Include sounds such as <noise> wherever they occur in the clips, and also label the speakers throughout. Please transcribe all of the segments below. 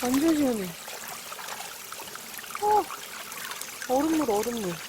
Speaker 1: 완전 시원해. 어, 얼음물, 얼음물.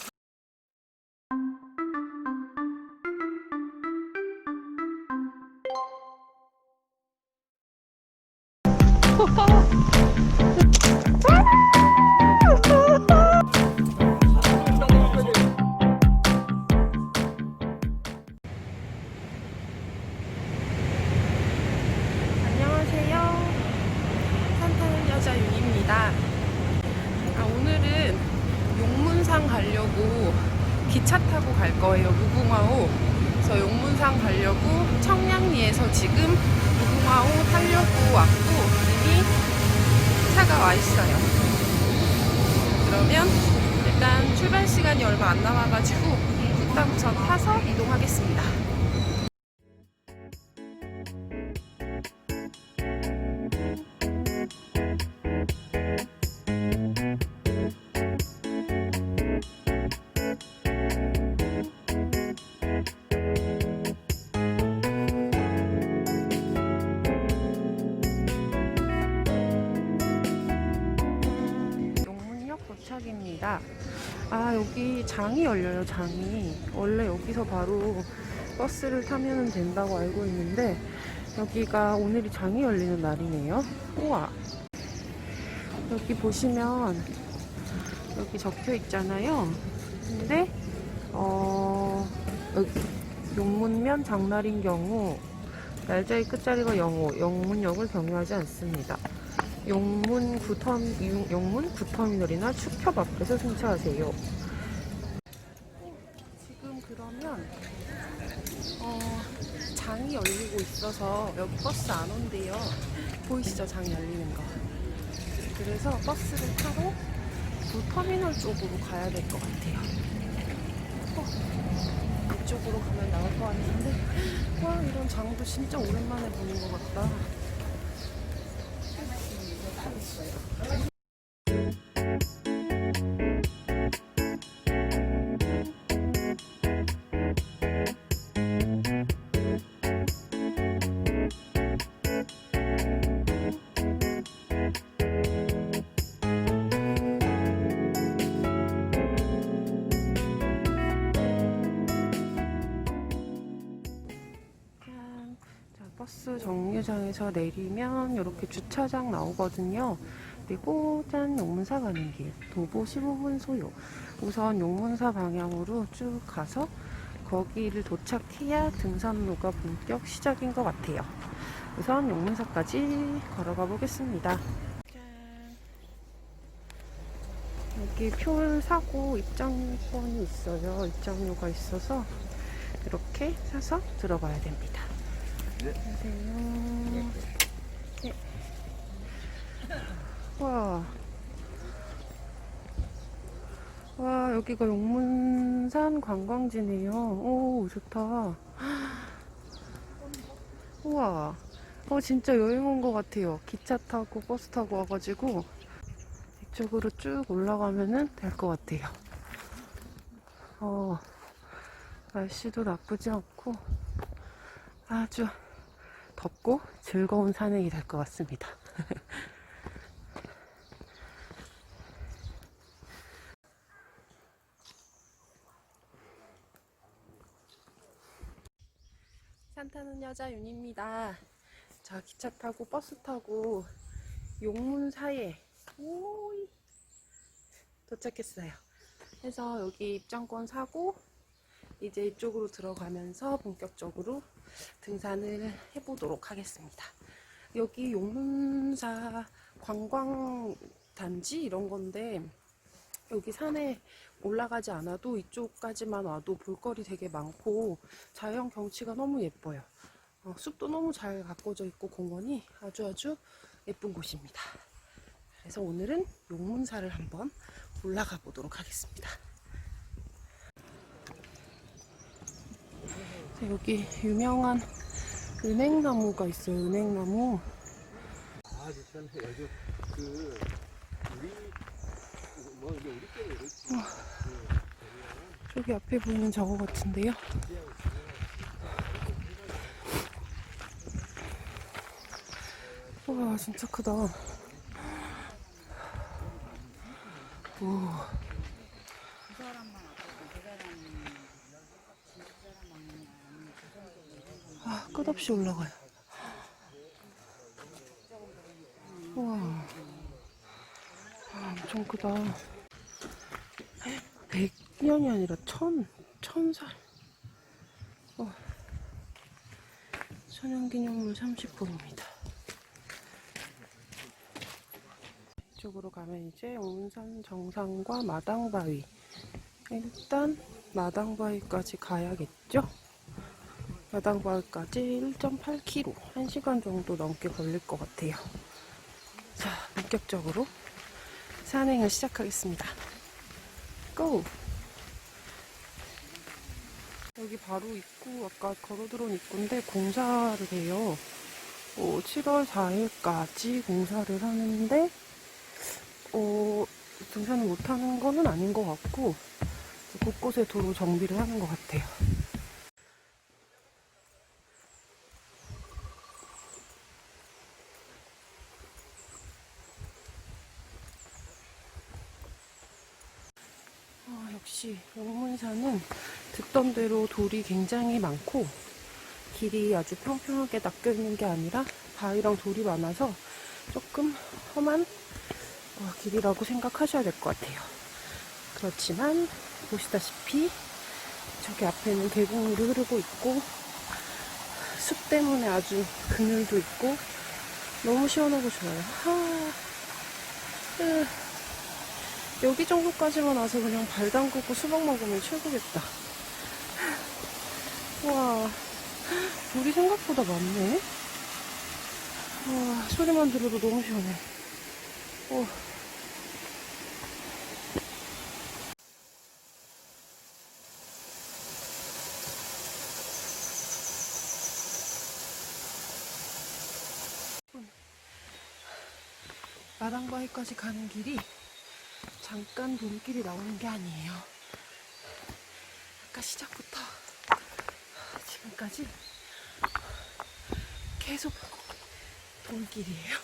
Speaker 1: 일단 출발 시간이 얼마 안 남아가지고 후딱부터 타서 이동하겠습니다. 장이 열려요, 장이. 원래 여기서 바로 버스를 타면 된다고 알고 있는데, 여기가 오늘이 장이 열리는 날이네요. 우와. 여기 보시면, 여기 적혀 있잖아요. 근데, 어, 여기, 용문면 장날인 경우, 날짜의 끝자리가 05, 영문역을 경유하지 않습니다. 용문 구터 용문 구터미널이나 축협 앞에서 승차하세요. 지금 그러면 어, 장이 열리고 있어서 여기 버스 안 온대요. 보이시죠? 장이 열리는 거. 그래서 버스를 타고 구터미널 쪽으로 가야 될 것 같아요. 어, 이쪽으로 가면 나올 것 같은데 와 이런 장도 진짜 오랜만에 보는 것 같다. 정류장에서 내리면 이렇게 주차장 나오거든요. 그리고 짠 용문사 가는 길 도보 15분 소요. 우선 용문사 방향으로 쭉 가서 거기를 도착해야 등산로가 본격 시작인 것 같아요. 우선 용문사까지 걸어가 보겠습니다. 짠. 여기 표를 사고 입장권이 있어요. 입장료가 있어서 이렇게 사서 들어가야 됩니다. 안녕하세요. 네. 와. 와, 여기가 용문산 관광지네요. 오, 좋다. 우와. 어, 진짜 여행 온 것 같아요. 기차 타고 버스 타고 와가지고 이쪽으로 쭉 올라가면은 될 것 같아요. 어, 날씨도 나쁘지 않고 아주 덥고 즐거운 산행이 될 것 같습니다. <laughs> 산 타는 여자 윤입니다. 자, 기차 타고 버스 타고 용문사에 오이 도착했어요. 그래서 여기 입장권 사고 이제 이쪽으로 들어가면서 본격적으로 등산을 해보도록 하겠습니다. 여기 용문사 관광단지 이런 건데 여기 산에 올라가지 않아도 이쪽까지만 와도 볼거리 되게 많고 자연 경치가 너무 예뻐요. 어, 숲도 너무 잘 가꿔져 있고 공원이 아주 아주 예쁜 곳입니다. 그래서 오늘은 용문사를 한번 올라가 보도록 하겠습니다. 여기 유명한 은행나무가 있어요. 은행나무.
Speaker 2: 아, 진짜 여기 그 우리 뭐 이게 우리 때 그렇지. 어.
Speaker 1: 저기 앞에 보이는 저거 같은데요. 와 진짜 크다. 오. 끝없이 올라가요. 우와. 아, 엄청 크다. 100년이 아니라 천, 천살. 어. 천연기념물 30호입니다. 이쪽으로 가면 이제 온산 정상과 마당바위. 일단 마당바위까지 가야겠죠? 마당바위까지 1.8km, 1시간 정도 넘게 걸릴 것 같아요. 자, 본격적으로 산행을 시작하겠습니다. 고! 여기 바로 입구, 아까 걸어 들어온 입구인데 공사를 해요. 어, 7월 4일까지 공사를 하는데, 어, 등산을 못하는 거는 아닌 것 같고, 곳곳에 도로 정비를 하는 것 같아요. 아, 역시 용문산은 듣던 대로 돌이 굉장히 많고 길이 아주 평평하게 낚여 있는 게 아니라 바위랑 돌이 많아서 조금 험한 어, 길이라고 생각하셔야 될 것 같아요. 그렇지만 보시다시피 저기 앞에는 계곡물이 흐르고 있고 숲 때문에 아주 그늘도 있고 너무 시원하고 좋아요. 하, 으. 여기 정도까지만 와서 그냥 발 담그고 수박 먹으면 최고겠다. 와, 물이 생각보다 많네. 와, 소리만 들어도 너무 시원해. 어. 마당바위까지 가는 길이 잠깐 돌길이 나오는 게 아니에요. 아까 시작부터 지금까지 계속 돌길이에요.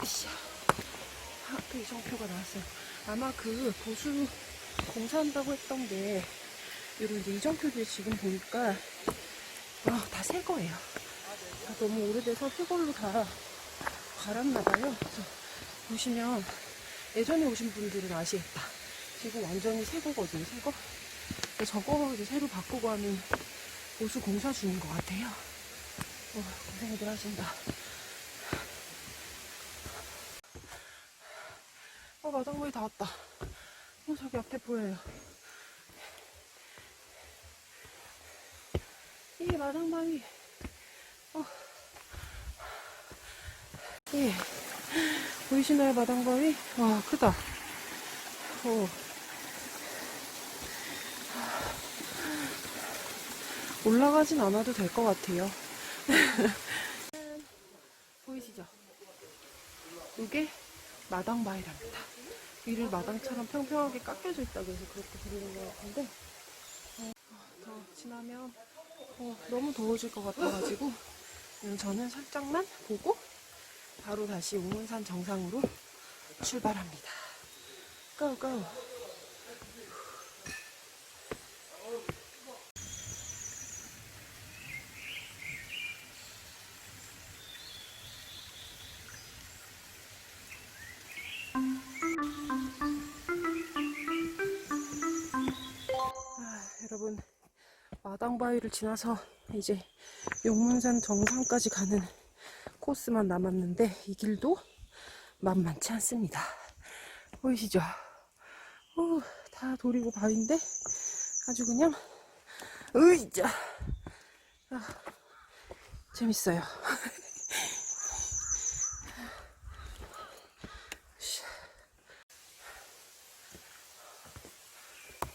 Speaker 1: 으쌰. 아, 또 이정표가 나왔어요. 아마 그 보수 공사한다고 했던 게, 이런 이제 이정표들 지금 보니까, 아, 다 새 거예요. 다 너무 오래돼서 새 걸로 다 갈았나 봐요. 그래서 보시면, 예전에 오신 분들은 아시겠다. 지금 완전히 새 거거든요, 새 거. 저거 이제 새로 바꾸고 하는 보수 공사 중인 것 같아요. 어, 고생들 하신다. 어, 마당바위 다 왔다. 어, 저기 앞에 보여요. 이게 마당바위. 어. 예. 보이시나요, 마당바위? 와, 크다. 어. 올라가진 않아도 될 것 같아요. <laughs> 보이시죠? 이게 마당바위랍니다. 위를 마당처럼 평평하게 깎여져 있다고 해서 그렇게 부르는 것 같은데 어, 더 지나면 어, 너무 더워질 것 같아가지고 음, 저는 살짝만 보고 바로 다시 웅문산 정상으로 출발합니다. 고고! 마당바위를 지나서 이제 용문산 정상까지 가는 코스만 남았는데 이 길도 만만치 않습니다. 보이시죠? 어, 다 돌이고 바위인데 아주 그냥 으이자 아, 재밌어요. <laughs>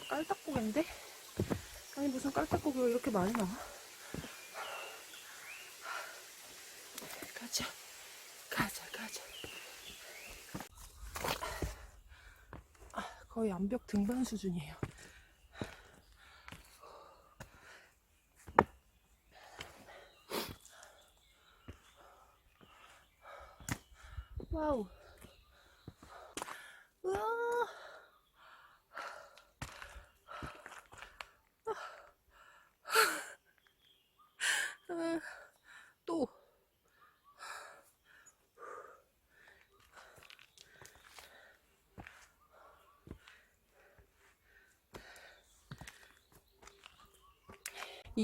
Speaker 1: 깔딱고개인데? 아니 무슨 깔딱고기가 이렇게 많이 나와? 가자. 가자 가자. 아, 거의 암벽 등반 수준이에요.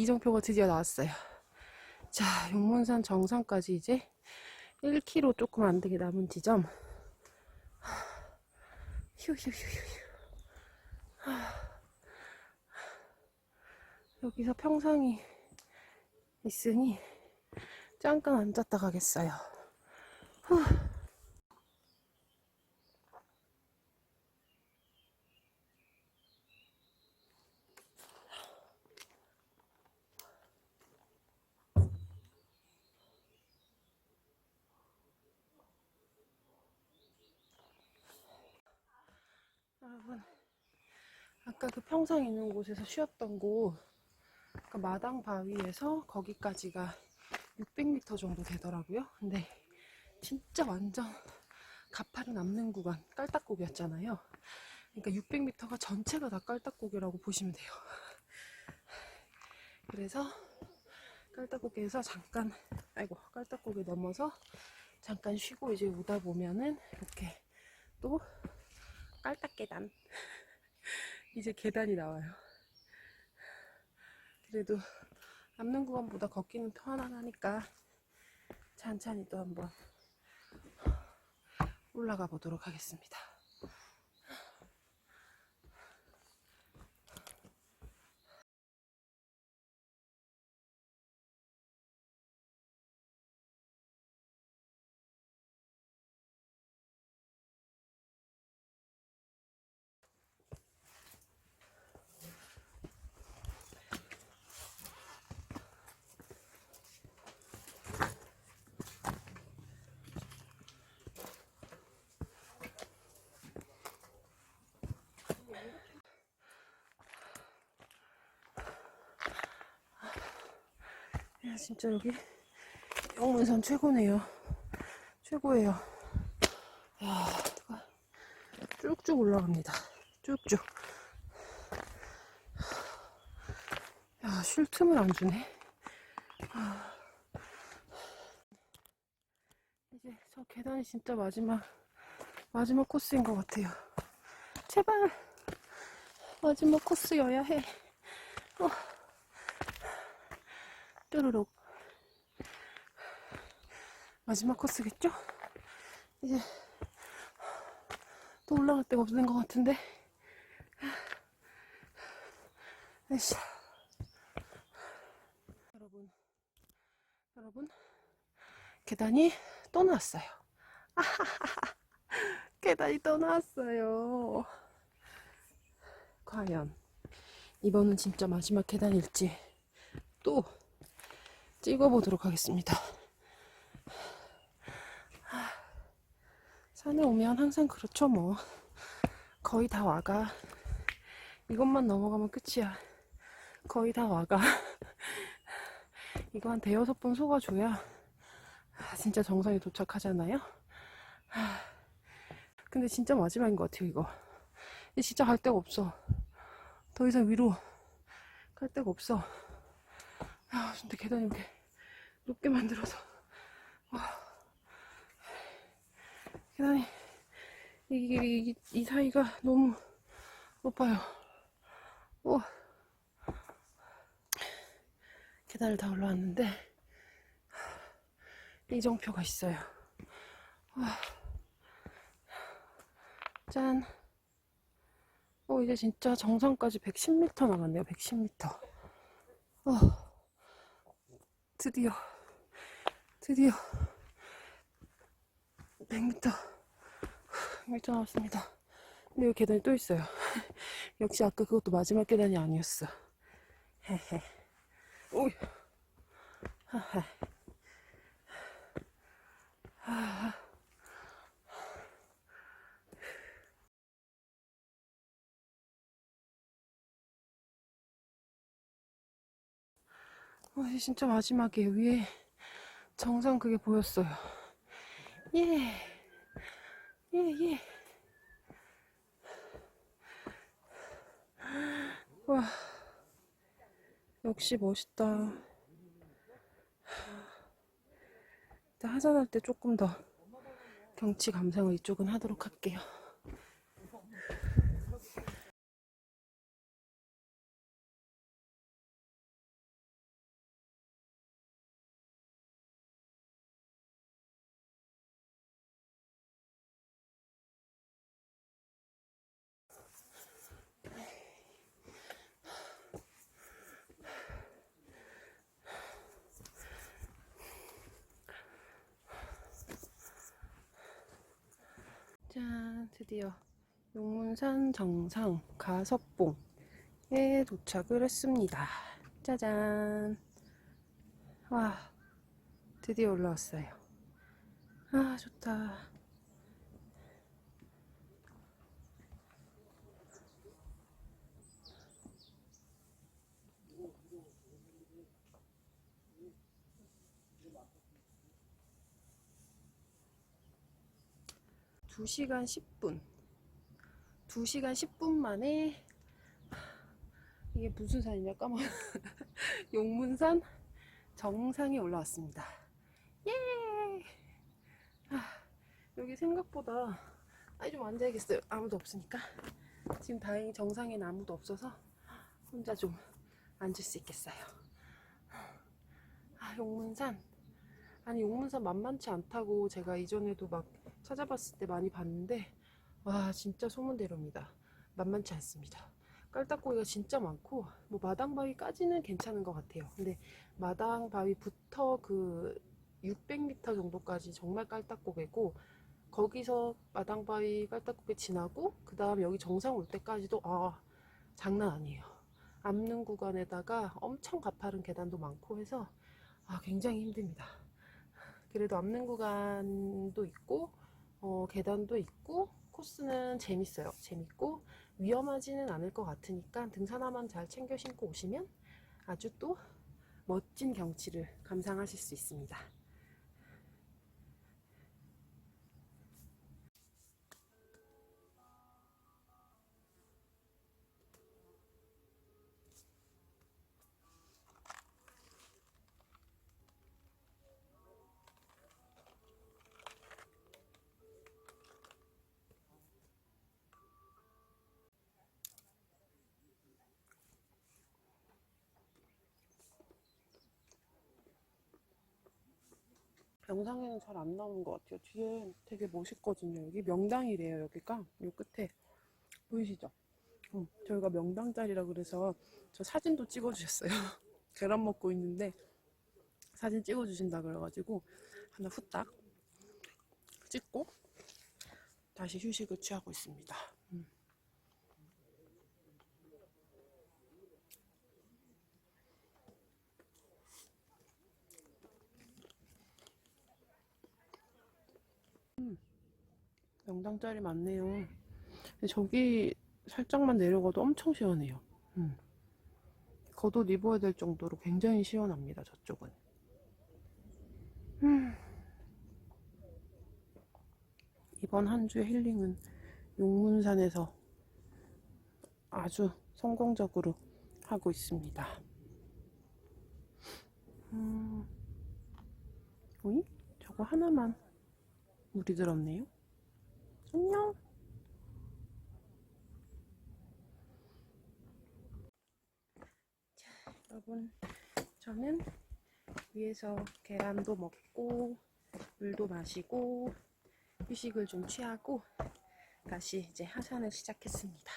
Speaker 1: 이정표가 드디어 나왔어요. 자, 용문산 정상까지 이제 1km 조금 안 되게 남은 지점. 휴휴휴휴. 여기서 평상이 있으니 잠깐 앉았다 가겠어요. 후. 평상 있는 곳에서 쉬었던 곳, 그 마당 바위에서 거기까지가 600m 정도 되더라고요. 근데 진짜 완전 가파른 남는 구간, 깔딱고기였잖아요. 그러니까 600m가 전체가 다 깔딱고기라고 보시면 돼요. 그래서 깔딱고기에서 잠깐, 아이고, 깔딱고기 넘어서 잠깐 쉬고 이제 오다 보면은 이렇게 또 깔딱 계단. 이제 계단이 나와요. 그래도 남는 구간보다 걷기는 편안하니까 찬찬히 또 한번 올라가 보도록 하겠습니다. 야, 진짜 여기 영문산 최고네요. 최고예요. 야, 쭉쭉 올라갑니다. 쭉쭉. 야, 쉴 틈을 안 주네. 아. 이제 저 계단이 진짜 마지막, 마지막 코스인 것 같아요. 제발, 마지막 코스여야 해. 어. 뾰로록 마지막 코스겠죠? 이제 또 올라갈 데가 없는 것 같은데. 에이씨. 여러분 여러분 계단이 또 나왔어요. <laughs> 계단이 또 나왔어요. 과연 이번은 진짜 마지막 계단일지 또 찍어보도록 하겠습니다. 하, 산에 오면 항상 그렇죠 뭐. 거의 다 와가. 이것만 넘어가면 끝이야. 거의 다 와가. 이거 한 대여섯 번 속아줘야 아, 진짜 정상에 도착하잖아요. 하, 근데 진짜 마지막인 것 같아요 이거. 진짜 갈 데가 없어. 더 이상 위로 갈 데가 없어. 아, 근데 계단이 이렇게 높게 만들어서. 와. 계단이, 이, 이, 이, 이 사이가 너무 높아요. 오. 계단을 다 올라왔는데, 이정표가 있어요. 와. 짠. 어, 이제 진짜 정상까지 110m 남았네요. 110m. 어. 드디어 드디어 100m 100m 남았습니다. 근데 여기 계단이 또 있어요. <laughs> 역시 아까 그것도 마지막 계단이 아니었어. 헤헤. 오이. 하하. 하하. 어, 진짜 마지막에 위에 정상 그게 보였어요. 예. 예, 예. 와. 역시 멋있다. 하산할 때 조금 더 경치 감상을 이쪽은 하도록 할게요. 짠, 드디어 용문산 정상 가석봉에 도착을 했습니다. 짜잔. 와, 드디어 올라왔어요. 아, 좋다. 두시간 10분. 2시간 10분 만에 이게 무슨 산이냐 까먹 <laughs> 용문산 정상에 올라왔습니다. 예! 아, 여기 생각보다 아니 좀 앉아야겠어요. 아무도 없으니까. 지금 다행히 정상에는 아무도 없어서 혼자 좀 앉을 수 있겠어요. 아, 용문산. 아니 용문산 만만치 않다고 제가 이전에도 막 찾아봤을 때 많이 봤는데 와 진짜 소문대로입니다. 만만치 않습니다. 깔딱고기가 진짜 많고 뭐 마당바위까지는 괜찮은 것 같아요. 근데 마당바위부터 그 600m 정도까지 정말 깔딱고개고 거기서 마당바위 깔딱고개 지나고 그 다음 여기 정상 올 때까지도 아 장난 아니에요. 암릉 구간에다가 엄청 가파른 계단도 많고 해서 아 굉장히 힘듭니다. 그래도 암릉 구간도 있고 어, 계단도 있고 코스는 재밌어요. 재밌고 위험하지는 않을 것 같으니까 등산화만 잘 챙겨 신고 오시면 아주 또 멋진 경치를 감상하실 수 있습니다. 영상에는 잘 안 나오는 것 같아요. 뒤에 되게 멋있거든요. 여기 명당이래요. 여기가 요 끝에 보이시죠? 어, 저희가 명당 자리라 그래서 저 사진도 찍어주셨어요. <laughs> 계란 먹고 있는데 사진 찍어주신다 그래가지고 하나 후딱 찍고 다시 휴식을 취하고 있습니다. 음. 명당 자리 많네요. 저기 살짝만 내려가도 엄청 시원해요. 음. 겉옷 입어야 될 정도로 굉장히 시원합니다. 저쪽은. 음. 이번 한 주의 힐링은 용문산에서 아주 성공적으로 하고 있습니다. 음. 어이? 저거 하나만 물이 들었네요. 안녕. 자, 여러분, 저는 위에서 계란도 먹고 물도 마시고 휴식을 좀 취하고 다시 이제 하산을 시작했습니다.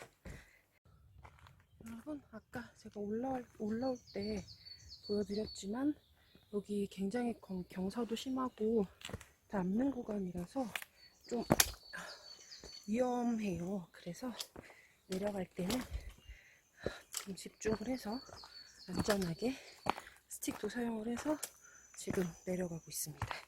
Speaker 1: 여러분, 아까 제가 올라올, 올라올 때 보여드렸지만 여기 굉장히 경- 경사도 심하고 남는 구간이라서 좀 위험해요. 그래서 내려갈 때는 좀 집중을 해서 안전하게 스틱도 사용을 해서 지금 내려가고 있습니다.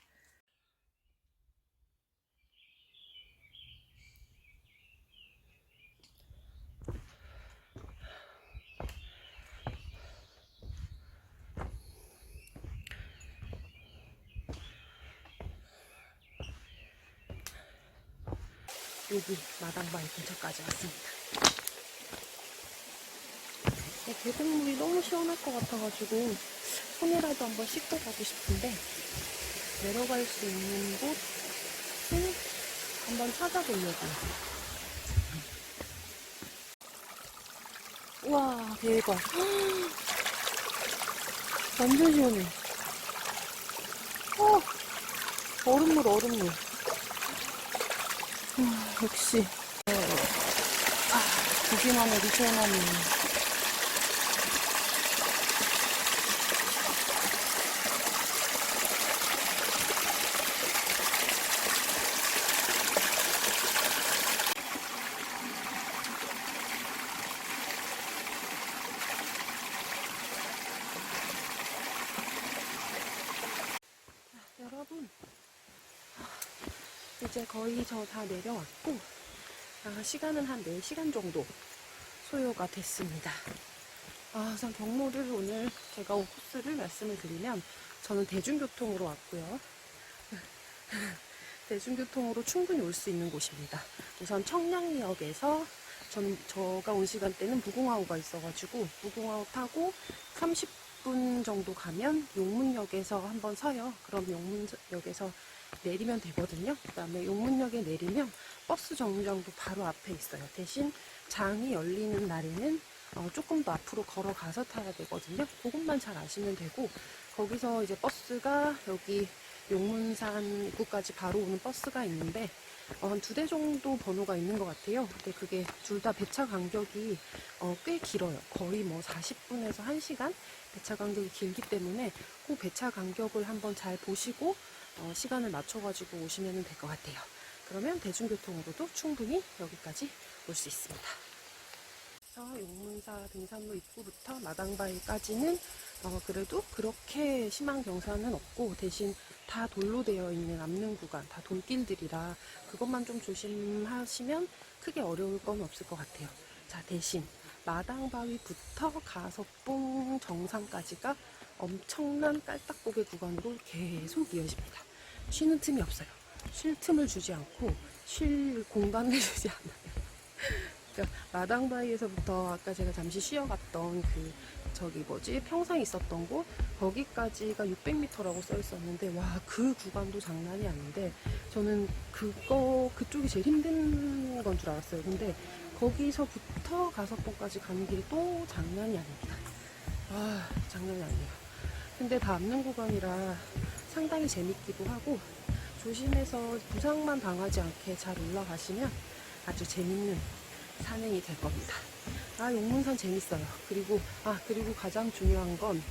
Speaker 1: 여기 마당바위 근처까지 왔습니다. 이 계곡물이 너무 시원할 것 같아가지고 손이라도 한번 씻고 가고 싶은데 내려갈 수 있는 곳을 한번 찾아보려고요. 우와 대박 완전 시원해 어 얼음물 얼음물 음, 역시. 어, 아, 보기만 해도 시원하네 여러분 이제 거의 저 다 내려왔고 아, 시간은 한 4시간 정도 소요가 됐습니다. 아, 우선 경로를 오늘 제가 온 코스를 말씀을 드리면 저는 대중교통으로 왔고요. <laughs> 대중교통으로 충분히 올 수 있는 곳입니다. 우선 청량리역에서 저는 저가 온 시간대는 무궁화호가 있어가지고 무궁화호 타고 30분 정도 가면 용문역에서 한번 서요. 그럼 용문역에서 내리면 되거든요. 그 다음에 용문역에 내리면 버스 정류장도 바로 앞에 있어요. 대신 장이 열리는 날에는 어, 조금 더 앞으로 걸어가서 타야 되거든요. 그것만 잘 아시면 되고 거기서 이제 버스가 여기 용문산 입구까지 바로 오는 버스가 있는데 어, 한두 대 정도 번호가 있는 것 같아요. 근데 그게 둘 다 배차 간격이 어, 꽤 길어요. 거의 뭐 40분에서 1시간 배차 간격이 길기 때문에 그 배차 간격을 한번 잘 보시고 어, 시간을 맞춰가지고 오시면 될 것 같아요. 그러면 대중교통으로도 충분히 여기까지 올 수 있습니다. 그래서 용문사 등산로 입구부터 마당바위까지는 어, 그래도 그렇게 심한 경사는 없고 대신 다 돌로 되어 있는 암릉 구간, 다 돌길들이라 그것만 좀 조심하시면 크게 어려울 건 없을 것 같아요. 자, 대신 마당바위부터 가석봉 정상까지가 엄청난 깔딱고개 구간으로 계속 이어집니다. 쉬는 틈이 없어요. 쉴 틈을 주지 않고 쉴 공간을 <laughs> 주지 않아요. 그러니까 마당 바위에서부터 아까 제가 잠시 쉬어갔던 그 저기 뭐지 평상 있었던 곳 거기까지가 600m라고 써 있었는데 와 그 구간도 장난이 아닌데 저는 그거 그쪽이 제일 힘든 건 줄 알았어요. 근데 거기서부터 가석봉까지 가는 길이 또 장난이 아닙니다. 아 장난이 아니에요. 근데 다 앞는 구간이라 상당히 재밌기도 하고 조심해서 부상만 당하지 않게 잘 올라가시면 아주 재밌는 산행이 될 겁니다. 아, 용문산 재밌어요. 그리고, 아, 그리고 가장 중요한 건,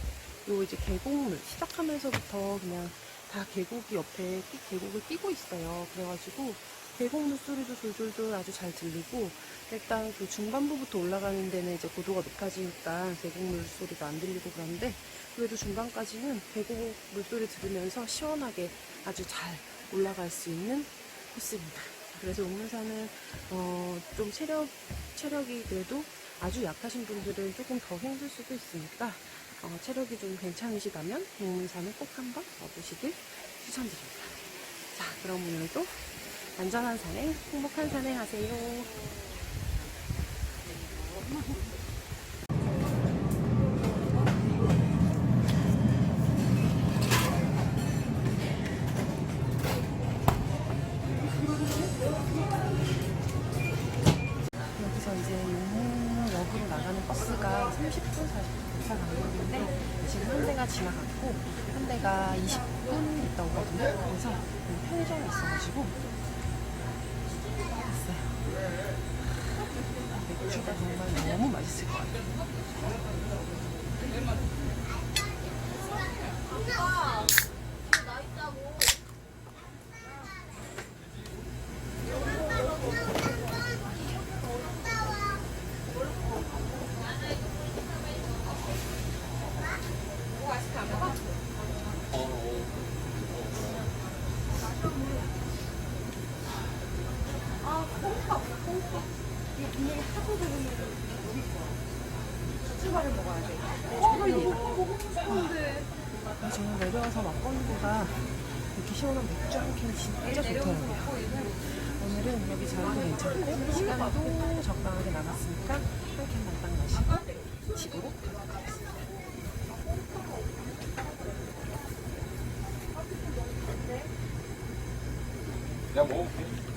Speaker 1: 요 이제 계곡물, 시작하면서부터 그냥 다 계곡이 옆에 끼- 계곡을 끼고 있어요. 그래가지고, 계곡물 소리도 졸졸졸 아주 잘 들리고, 일단 그 중반부부터 올라가는 데는 이제 고도가 높아지니까 계곡물 소리가 안 들리고 그런데, 그래도 중반까지는 계곡 물소리 들으면서 시원하게 아주 잘 올라갈 수 있는 코스입니다. 그래서 용문산은 어, 좀 체력 체력이 그래도 아주 약하신 분들은 조금 더 힘들 수도 있으니까 어, 체력이 좀 괜찮으시다면 용문산을 꼭 한번 와보시길 추천드립니다. 자, 그럼 오늘도 안전한 산행, 행복한 산행 하세요. 여기서 이제 용문역으로 나가는 버스가 30분, 40분 도착 간거는데 지금 한 대가 지나갔고 한 대가 20분 있다 오거든요. 그래서 여기 편의점이 있어가지고 맥주가 정말 너무 맛있을 것 같아요. 추가를 먹어야 돼. 추가 이거 먹고 싶은데. 저는 내려와서 막걸리보다 이렇게 시원한 맥주 한 캔이 진짜 좋더라고요. 오늘은 여기 자리도 괜찮고 시간도 적당하게 남았으니까 한 캔만 딱 마시고 집으로 가도록 하겠습니다.
Speaker 2: 내가 먹을게.